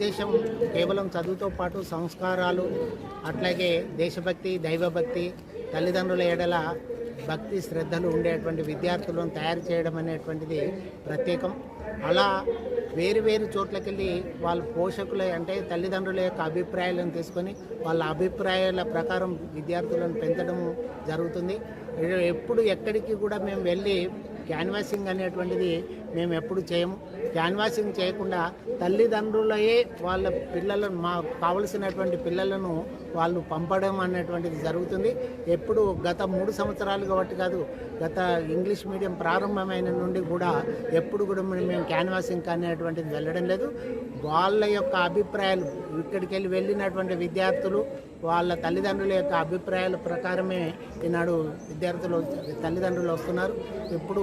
దేశం కేవలం చదువుతో పాటు సంస్కారాలు అట్లాగే దేశభక్తి దైవభక్తి తల్లిదండ్రుల ఎడల భక్తి శ్రద్ధలు ఉండేటువంటి విద్యార్థులను తయారు చేయడం అనేటువంటిది ప్రత్యేకం. అలా వేరు వేరు చోట్లకెళ్ళి వాళ్ళ పోషకుల అంటే తల్లిదండ్రుల యొక్క అభిప్రాయాలను తీసుకొని వాళ్ళ అభిప్రాయాల ప్రకారం విద్యార్థులను పెంచడం జరుగుతుంది. ఎప్పుడు ఎక్కడికి కూడా మేము వెళ్ళి క్యాన్వాసింగ్ అనేటువంటిది మేము ఎప్పుడు చేయము. క్యాన్వాసింగ్ చేయకుండా తల్లిదండ్రులయే వాళ్ళ పిల్లలను మా కావలసినటువంటి పిల్లలను వాళ్ళు పంపడం అనేటువంటిది జరుగుతుంది. ఎప్పుడు గత మూడు సంవత్సరాలు కాబట్టి కాదు గత ఇంగ్లీష్ మీడియం ప్రారంభమైన నుండి కూడా ఎప్పుడు కూడా మేము క్యాన్వాసింగ్ అనేటువంటిది వెళ్ళడం లేదు. వాళ్ళ యొక్క అభిప్రాయాలు ఇక్కడికి వెళ్ళి వెళ్ళినటువంటి విద్యార్థులు వాళ్ళ తల్లిదండ్రుల యొక్క అభిప్రాయాల ప్రకారమే ఈనాడు విద్యార్థులు తల్లిదండ్రులు వస్తున్నారు. ఇప్పుడు